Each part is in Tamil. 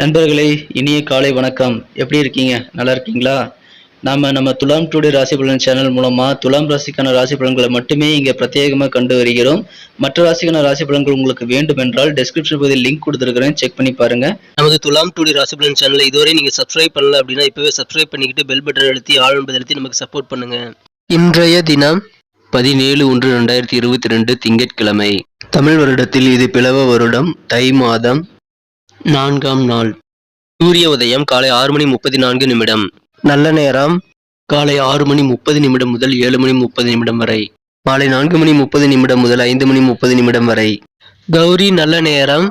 நண்பர்களே இனிய காலை வணக்கம். எப்படி இருக்கீங்க? நல்லா இருக்கீங்களா? நாம நம்ம துலாம் டுடே ராசி பலன் சேனல் மூலமா துலாம் ராசிக்கான ராசி பலன்களை மட்டுமே இங்க பிரத்யேகமாக கண்டு வருகிறோம். மற்ற ராசிக்கான ராசி பலன்கள் உங்களுக்கு வேண்டும் என்றால் டெஸ்கிரிப்ஷன் பகுதியில் லிங்க் கொடுத்துருக்கிறேன். செக் பண்ணி பாருங்க. நமது துலாம் டுடே ராசி பலன் சேனலை இதுவரை நீங்க சப்ஸ்கிரைப் பண்ணல அப்படின்னா இப்பவே சப்ஸ்கிரைப் பண்ணிக்கிட்டு பெல் பட்டன் அழுத்தி ஆள் என்பதை அழுத்தி நமக்கு சப்போர்ட் பண்ணுங்க. இன்றைய தினம் பதினேழு ஒன்று ரெண்டாயிரத்தி இருபத்தி ரெண்டு திங்கட்கிழமை. தமிழ் வருடத்தில் இது பிளவ வருடம். தை மாதம் நான்காம் நாள் சூரிய உதயம் காலை ஆறு மணி முப்பத்தி நான்கு நிமிடம் நல்ல நேரம் காலை ஆறு மணி முப்பது நிமிடம் முதல் ஏழு மணி முப்பது நிமிடம் வரை மாலை நான்கு மணி முப்பது நிமிடம் முதல் ஐந்து மணி முப்பது நிமிடம் வரை கௌரி நல்ல நேரம்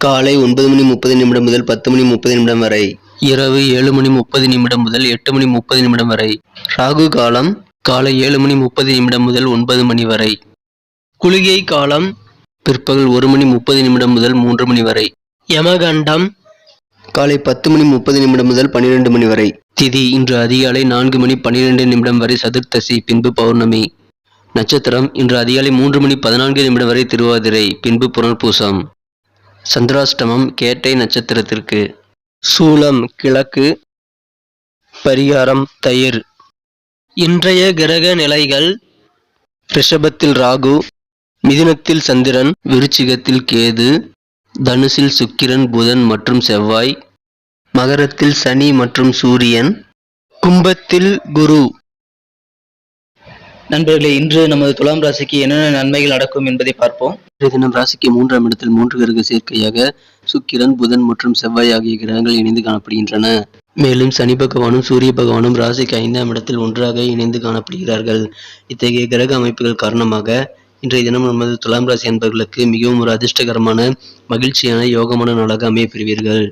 காலை ஒன்பது மணி முப்பது நிமிடம் முதல் பத்து மணி முப்பது நிமிடம் வரை இரவு ஏழு மணி முப்பது நிமிடம் முதல் எட்டு மணி முப்பது நிமிடம் வரை ராகு காலம் காலை ஏழு மணி முப்பது நிமிடம் முதல் ஒன்பது மணி வரை குளிகை காலம் பிற்பகல் ஒரு மணி முப்பது நிமிடம் முதல் மூன்று மணி வரை யமகண்டம். காலை பத்து மணி முப்பது நிமிடம் முதல் பன்னிரெண்டு மணி வரை. திதி இன்று அதிகாலை நான்கு மணி பன்னிரெண்டு நிமிடம் வரை சதுர்த்தசி பின்பு பௌர்ணமி. நட்சத்திரம் இன்று அதிகாலை மூன்று மணி பதினான்கு நிமிடம் வரை திருவாதிரை பின்பு புனர்பூசம். சந்திராஷ்டமம் கேட்டை நட்சத்திரத்திற்கு. சூலம் கிழக்கு. பரிகாரம் தயிர். இன்றைய கிரக நிலைகள். ரிஷபத்தில் ராகு மிதுனத்தில் சந்திரன் விருச்சிகத்தில் கேது. தனுசில் சுக்கிரன் புதன் மற்றும் செவ்வாய் மகரத்தில் சனி மற்றும் சூரியன் கும்பத்தில் குரு. நண்பர்களே இன்று நமது துலாம் ராசிக்கு என்னென்ன நன்மைகள் நடக்கும் என்பதை பார்ப்போம். இன்றைய தினம் ராசிக்கு மூன்றாம் இடத்தில் மூன்று கிரக சேர்க்கையாக சுக்கிரன் புதன் மற்றும் செவ்வாய் ஆகிய கிரகங்கள் இணைந்து காணப்படுகின்றன. மேலும் சனி பகவானும் சூரிய பகவானும் ராசிக்கு ஐந்தாம் இடத்தில் ஒன்றாக இணைந்து காணப்படுகிறார்கள். இத்தகைய கிரக அமைப்புகள் காரணமாக இன்றைய தினம் நமது துலாம் ராசி அன்பர்களுக்கு மிகவும் ஒரு அதிர்ஷ்டகரமான மகிழ்ச்சியான யோகமான நாளாக அமையப் பெறுவீர்கள்.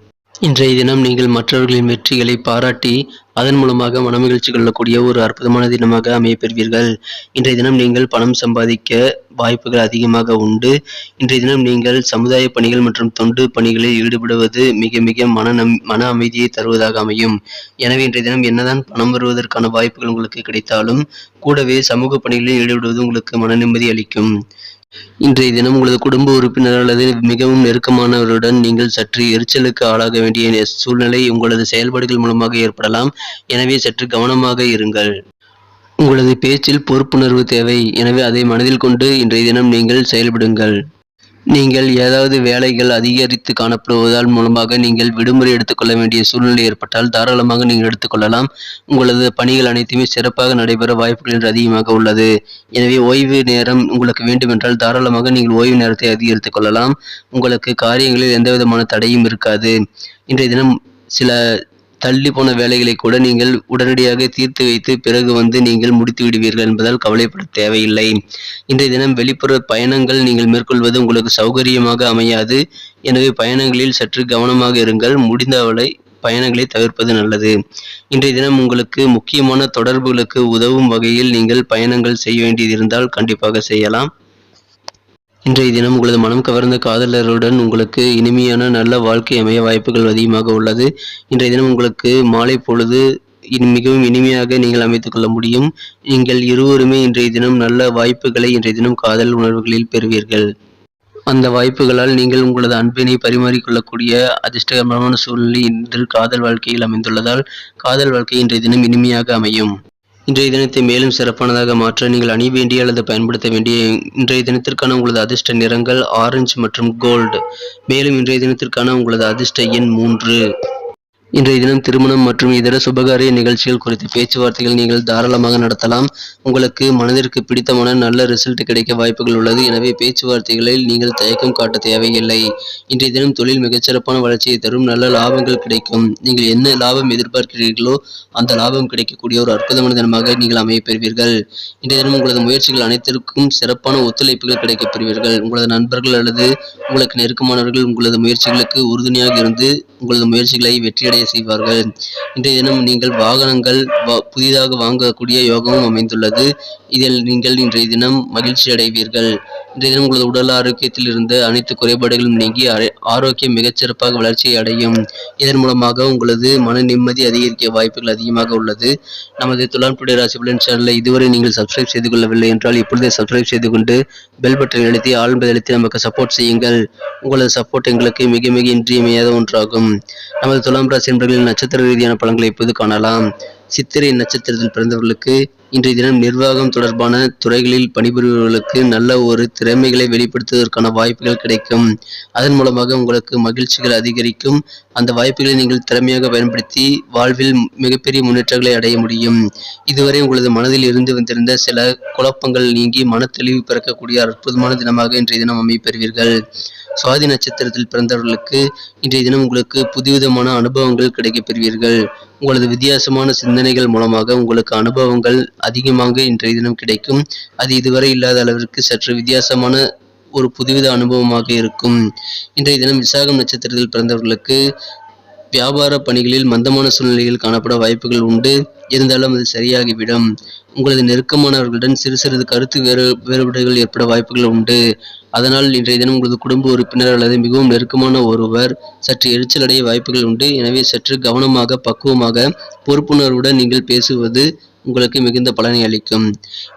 இன்றைய தினம் நீங்கள் மற்றவர்களின் வெற்றிகளை பாராட்டி அதன் மூலமாக மனமகிழ்ச்சி கொள்ளக்கூடிய ஒரு அற்புதமான தினமாக அமையப்பெறுவீர்கள். இன்றைய தினம் நீங்கள் பணம் சம்பாதிக்க வாய்ப்புகள் அதிகமாக உண்டு. இன்றைய தினம் நீங்கள் சமுதாய பணிகள் மற்றும் தொண்டு பணிகளில் ஈடுபடுவது மிக மிக மன நம் மன அமைதியை தருவதாக அமையும். எனவே இன்றைய தினம் என்னதான் பணம் வருவதற்கான வாய்ப்புகள் உங்களுக்கு கிடைத்தாலும் கூடவே சமூக பணிகளில் ஈடுபடுவது உங்களுக்கு மன நிம்மதி அளிக்கும். இன்றைய தினம் உங்களது குடும்ப உறுப்பினர் அல்லது மிகவும் நெருக்கமானவருடன் நீங்கள் சற்று எரிச்சலுக்கு ஆளாக வேண்டிய சூழ்நிலை உங்களது செயல்பாடுகள் மூலமாக ஏற்படலாம். எனவே சற்று கவனமாக இருங்கள். உங்களது பேச்சில் பொறுப்புணர்வு தேவை. எனவே அதை மனதில் கொண்டு இன்றைய தினம் நீங்கள் செயல்படுங்கள். நீங்கள் ஏதாவது வேலைகள் அதிகரித்து காணப்படுவதால் மூலமாக நீங்கள் விடுமுறை எடுத்துக்கொள்ள வேண்டிய சூழ்நிலை ஏற்பட்டால் தாராளமாக நீங்கள் எடுத்துக்கொள்ளலாம். உங்களது பணிகள் அனைத்துமே சிறப்பாக நடைபெற வாய்ப்புகள் இன்று அதிகமாக உள்ளது. எனவே ஓய்வு நேரம் உங்களுக்கு வேண்டுமென்றால் தாராளமாக நீங்கள் ஓய்வு நேரத்தை அதிகரித்துக் கொள்ளலாம். உங்களுக்கு காரியங்களில் எந்தவிதமான தடையும் இருக்காது. இன்றைய தினம் சில தள்ளி போன வேலைகளை கூட நீங்கள் உடனடியாக தீர்த்து வைத்து பிறகு வந்து நீங்கள் முடித்து விடுவீர்கள் என்பதால் கவலைப்பட தேவையில்லை. இன்றைய தினம் வெளிப்புற பயணங்கள் நீங்கள் மேற்கொள்வது உங்களுக்கு சௌகரியமாக அமையாது. எனவே பயணங்களில் சற்று கவனமாக இருங்கள். முடிந்தவளை பயணங்களை தவிர்ப்பது நல்லது. இன்றைய தினம் உங்களுக்கு முக்கியமான தொடர்புகளுக்கு உதவும் வகையில் நீங்கள் பயணங்கள் செய்ய வேண்டியது இருந்தால் கண்டிப்பாக செய்யலாம். இன்றைய தினம் உங்களது மனம் கவர்ந்த காதலருடன் உங்களுக்கு இனிமையான நல்ல வாழ்க்கை அமைய வாய்ப்புகள் அதிகமாக உள்ளது. இன்றைய தினம் உங்களுக்கு மாலை பொழுது மிகவும் இனிமையாக நீங்கள் அமைத்துக் கொள்ள முடியும். நீங்கள் இருவருமே இன்றைய தினம் நல்ல வாய்ப்புகளை இன்றைய தினம் காதல் உணர்வுகளில் பெறுவீர்கள். அந்த வாய்ப்புகளால் நீங்கள் உங்களது அன்பினை பரிமாறிக்கொள்ளக்கூடிய அதிர்ஷ்டகரமான சூழ்நிலை இன்று காதல் வாழ்க்கையில் அமைந்துள்ளதால் காதல் வாழ்க்கை இன்றைய தினம் இனிமையாக அமையும். இன்றைய தினத்தை மேலும் சிறப்பானதாக மாற்ற நீங்கள் அணிய வேண்டிய அல்லது பயன்படுத்த வேண்டிய இன்றைய தினத்திற்கான உங்களது அதிர்ஷ்ட நிறங்கள் ஆரஞ்சு மற்றும் கோல்டு மேலும் இன்றைய தினத்திற்கான உங்களது அதிர்ஷ்ட எண் மூன்று. இன்றைய தினம் திருமணம் மற்றும் இதர சுபகாரிய நிகழ்ச்சிகள் குறித்த பேச்சுவார்த்தைகள் நீங்கள் தாராளமாக நடத்தலாம். உங்களுக்கு மனதிற்கு பிடித்தமான நல்ல ரிசல்ட் கிடைக்க வாய்ப்புகள் உள்ளது. எனவே பேச்சுவார்த்தைகளில் நீங்கள் தயக்கம் காட்ட தேவையில்லை. இன்றைய தினம் தொழில் மிகச்சிறப்பான வளர்ச்சியை தரும். நல்ல லாபங்கள் கிடைக்கும். நீங்கள் என்ன லாபம் எதிர்பார்க்கிறீர்களோ அந்த லாபம் கிடைக்கக்கூடிய ஒரு அற்புதமான தினமாக நீங்கள் அமைய பெறுவீர்கள். இன்றைய தினம் உங்களது முயற்சிகள் அனைத்திற்கும் சிறப்பான ஒத்துழைப்புகள் கிடைக்கப் பெறுவீர்கள். உங்களது நண்பர்கள் அல்லது உங்களுக்கு நெருக்கமானவர்கள் உங்களது முயற்சிகளுக்கு உறுதுணையாக இருந்து உங்களது முயற்சிகளை வெற்றியடை அடைய செய்வார்கள். இன்றைய தினம் நீங்கள் வாகனங்கள் புதிதாக வாங்கக்கூடிய யோகமும் அமைந்துள்ளது. இதில் நீங்கள் இன்றைய தினம் மகிழ்ச்சி அடைவீர்கள். இன்றைய தினம் உங்களது உடல் ஆரோக்கியத்தில் இருந்த அனைத்து குறைபாடுகளும் நீங்கி ஆரோக்கியம் மிகச்சிறப்பாக வளர்ச்சியை அடையும். இதன் மூலமாக உங்களது மன நிம்மதி அதிகரிக்க வாய்ப்புகள் அதிகமாக உள்ளது. நமது துலாம் டுடே ராசி பலன் சேனலை இதுவரை நீங்கள் சப்ஸ்கிரைப் செய்து கொள்ளவில்லை என்றால் இப்பொழுதே சப்ஸ்கிரைப் செய்து கொண்டு பெல் பட்டன் அழுத்தி ஆல் என்பதை அழுத்தி நமக்கு சப்போர்ட் செய்யுங்கள். உங்களது சப்போர்ட் எங்களுக்கு மிக மிக இன்றியமையாத ஒன்றாகும். நமது துலாம் ராசி என்பர்களின் நட்சத்திர ரீதியான பலன்களை இப்போது காணலாம். சித்திரை நட்சத்திரத்தில் பிறந்தவர்களுக்கு இன்றைய தினம் நிர்வாகம் தொடர்பான துறைகளில் பணிபுரிபவர்களுக்கு நல்ல ஒரு திறமைகளை வெளிப்படுத்துவதற்கான வாய்ப்புகள் கிடைக்கும். அதன் மூலமாக உங்களுக்கு மகிழ்ச்சிகள் அதிகரிக்கும். அந்த வாய்ப்புகளை நீங்கள் திறமையாக பயன்படுத்தி வாழ்வில் மிகப்பெரிய முன்னேற்றங்களை அடைய முடியும். இதுவரை உங்களது மனதில் இருந்து வந்திருந்த சில குழப்பங்கள் நீங்கி மன தெளிவு பிறக்கக்கூடிய அற்புதமான தினமாக இன்றைய தினம் அமைப்பெறுவீர்கள் சுவாதி நட்சத்திரத்தில் பிறந்தவர்களுக்கு இன்றைய தினம் உங்களுக்கு புதுவிதமான அனுபவங்கள் கிடைக்கப் பெறுவீர்கள். உங்களது வித்தியாசமான சிந்தனைகள் மூலமாக உங்களுக்கு அனுபவங்கள் அதிகமாக இன்றைய தினம் கிடைக்கும். அது இதுவரை இல்லாத அளவிற்கு சற்று வித்தியாசமான ஒரு புதுவித அனுபவமாக இருக்கும். இன்றைய தினம் விசாகம் நட்சத்திரத்தில் பிறந்தவர்களுக்கு வியாபார பணிகளில் மந்தமான சூழ்நிலைகள் காணப்பட வாய்ப்புகள் உண்டு. இருந்தாலும் அது சரியாகிவிடும். உங்களது நெருக்கமானவர்களுடன் சிறு சிறிது கருத்து வேறு வேறுபாடுகள் ஏற்பட வாய்ப்புகள் உண்டு. அதனால் இன்றைய தினம் உங்களது குடும்ப உறுப்பினர் அல்லது மிகவும் நெருக்கமான ஒருவர் சற்று எரிச்சல் அடைய வாய்ப்புகள் உண்டு. எனவே சற்று கவனமாக பக்குவமாக பொறுப்புணர்வுடன் நீங்கள் பேசுவது உங்களுக்கு மிகுந்த பலனை அளிக்கும்.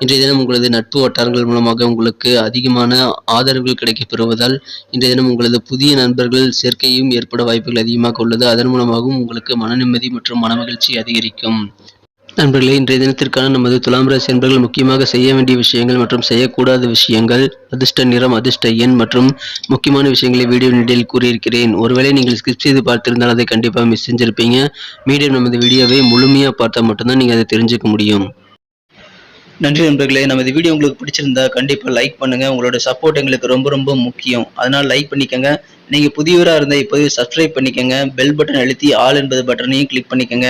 இன்றைய தினம் உங்களது நட்பு வட்டாரங்கள் மூலமாக உங்களுக்கு அதிகமான ஆதரவுகள் கிடைக்கப் பெறுவதால் இன்றைய தினம் உங்களது புதிய நண்பர்கள் சேர்க்கையும் ஏற்பட வாய்ப்புகள் அதிகமாக உள்ளது. அதன் மூலமாகவும் உங்களுக்கு மன நிம்மதி மற்றும் மனமகிழ்ச்சி அதிகரிக்கும். நண்பர்களே இன்றைய தினத்திற்கான நமது துலாம் ராசி என்பர்கள் முக்கியமாக செய்ய வேண்டிய விஷயங்கள் மற்றும் செய்யக்கூடாத விஷயங்கள் அதிர்ஷ்ட நிறம் அதிர்ஷ்ட எண் மற்றும் முக்கியமான விஷயங்களை வீடியோ நிலையில் கூறியிருக்கிறேன். ஒருவேளை நீங்கள் ஸ்கிப் செய்து பார்த்திருந்தால் அதை கண்டிப்பாக மிஸ் செஞ்சிருப்பீங்க. மீடியம் நமது வீடியோவை முழுமையாக பார்த்தா மட்டும்தான் நீங்கள் அதை தெரிஞ்சுக்க முடியும். நன்றி நண்பர்களே நமது வீடியோ உங்களுக்கு பிடிச்சிருந்தா கண்டிப்பாக லைக் பண்ணுங்க. உங்களோட சப்போர்ட் எங்களுக்கு ரொம்ப ரொம்ப முக்கியம். அதனால் லைக் பண்ணிக்கோங்க. நீங்கள் புதியவராக இருந்தால் இப்போது சப்ஸ்கிரைப் பண்ணிக்கோங்க. பெல் பட்டன் அழுத்தி ஆல் என்பது பட்டனையும் கிளிக் பண்ணிக்கோங்க.